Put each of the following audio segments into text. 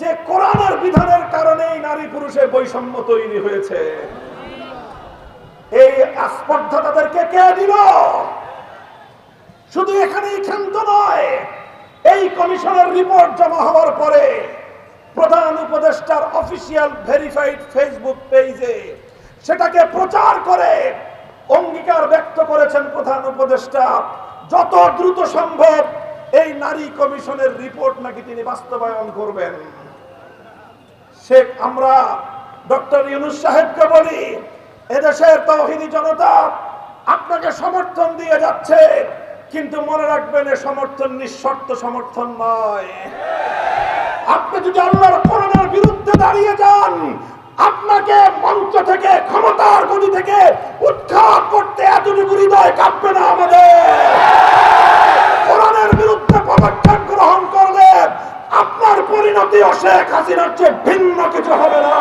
যে কোরআনের বিধানের কারণেই নারী পুরুষের বৈষম্য তৈরি হয়েছে। এই স্পর্ধা তাদেরকে কে দিল? শুধু এখানেই ক্ষান্ত নয়, এই কমিশনের রিপোর্ট জমা হওয়ার পরে প্রধান উপদেষ্টার অফিসিয়াল ভেরিফাইড ফেসবুক পেজে সেটাকে প্রচার করে অঙ্গীকার ব্যক্ত করেছেন প্রধান উপদেষ্টা। যত দ্রুত সম্ভব এই নারী কমিশনের রিপোর্ট নাকি তিনি বাস্তবায়ন করবেন। আমরা ডক্টর ইউনুস সাহেবকে বলি, এদেশের তৌহিদি জনতা আপনাকে সমর্থন দিয়ে যাচ্ছে, কিন্তু মনে রাখবেন এ সমর্থন নিঃশর্ত সমর্থন নয়। আপনি যদি আল্লাহর কোরআনের বিরুদ্ধে দাঁড়িয়ে যান, আপনাকে মঞ্চ থেকে, ক্ষমতার গতি থেকে উৎখাত করতে এতটুকু হৃদয় কাঁপবে না আমাদের কোরআনের বিরুদ্ধে পদক্ষেপ গ্রহণ করলে আপনার পরিণতি ও হাসিনার চেয়ে ভিন্ন কিছু হবে না।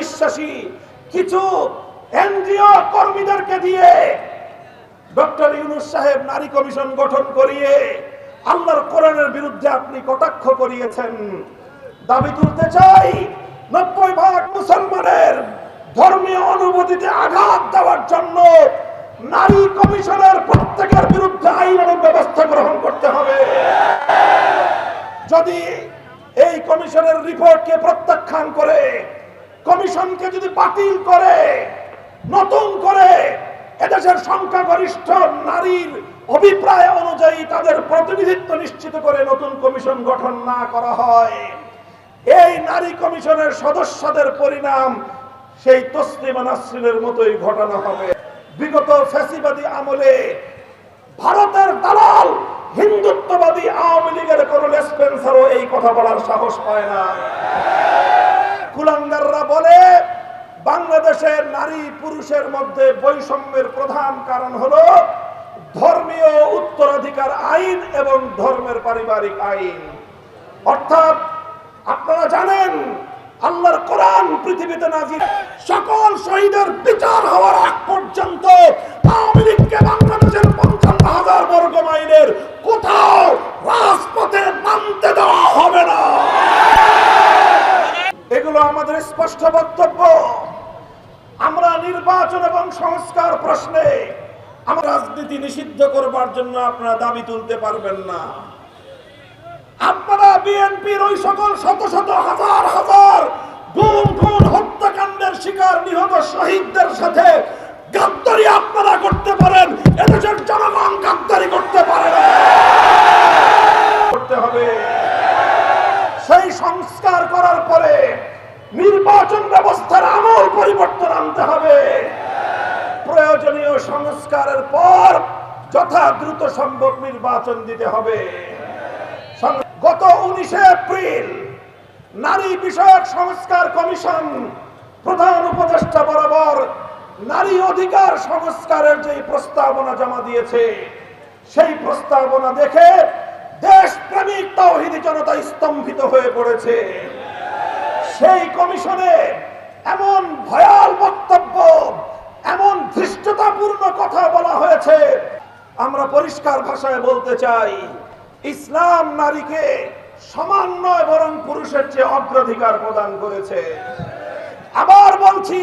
বিশ্বাসী কিছু এনজিও কর্মীদেরকে দিয়ে ডক্টর ইউনুস সাহেব নারী কমিশন গঠন করিয়ে আল্লাহর কোরআনের বিরুদ্ধে আপনি কটাক্ষ করিয়েছেন। দাবি তুলতে চাই, নব্বই ভাগ মুসলমানের ধর্মীয় অনুভূতিতে আঘাত দেওয়ার জন্য নারী কমিশনের প্রত্যেকের বিরুদ্ধে আইনানুগ ব্যবস্থা গ্রহণ করতে হবে। যদি এই কমিশনের রিপোর্টকে প্রত্যাখ্যান করে, কমিশনকে যদি বাতিল করে, নতুন করে, এদেশের সংখ্যাগরিষ্ঠ নারীর অভিপ্রায় অনুযায়ী তাদের প্রতিনিধিত্ব নিশ্চিত করে নতুন কমিশন গঠন না করা হয়, এই নারী কমিশনের সদস্যদের পরিণাম সেই তসলিমা নাসরিনের মতোই ঘটানো হবে। বিগত ফ্যাসিবাদী আমলে ভারতের দালাল, হিন্দুত্ববাদী আওয়ামী লীগের কোন স্পেন্সারও এই কথা বলার সাহস পায় না। কুলাঙ্গাররা বলে, বাংলাদেশের নারী পুরুষের মধ্যে বৈষম্যের প্রধান কারণ হলো ধর্মীয় উত্তরাধিকার আইন এবং ধর্মের পারিবারিক আইন। অর্থাৎ আপনারা জানেন আল্লাহর কোরআন পৃথিবীতে নাজির সকল শহীদের বিচার হওয়ার আগ পর্যন্ত আওয়ামী লীগকে বাংলাদেশের পঞ্চান্ন হাজার বর্গ মাইলের কোথাও রাজপথে নামতে দেওয়া হবে না। এগুলো আমাদের স্পষ্ট বক্তব্য। আমরা নির্বাচন এবং সংস্কার প্রশ্নে আমরা রাজনীতি নিষিদ্ধ করবার জন্য আপনারা দাবি তুলতে পারবেন না। বিএনপির ওই সকল শত শত হাজার হাজার গুম খুন হত্যাকাণ্ডের শিকার নিহত শহীদদের সাথে গাদ্দারি আপনারা করতে পারেন, এদেশের জনগণ গাদ্দারি করতে পারে করতে হবে। সেই সংস্কার করার পরে নির্বাচন ব্যবস্থার আমল পরিবর্তন আনতে হবে। প্রয়োজনীয় সংস্কারের পর যথা দ্রুত সম্ভব নির্বাচন দিতে হবে। উনিশে এপ্রিল নারী বিষয়ক সংস্কার কমিশন প্রধান উপদেষ্টা বরাবর নারী অধিকার সংস্কারের যে প্রস্তাবনা জমা দিয়েছে, সেই প্রস্তাবনা দেখে দেশ প্রেমিক তাওহিদি জনতা স্তম্ভিত হয়ে পড়েছে। সেই কমিশনে এমন ভয়াল বক্তব্য, এমন ধৃষ্টতাপূর্ণ কথা বলা হয়েছে, আমরা পরিষ্কার ভাষায় বলতে চাই, ইসলাম নারীকে সমান নয় বরং পুরুষের চেয়ে অগ্রাধিকার প্রদান করেছে। আবার বলছি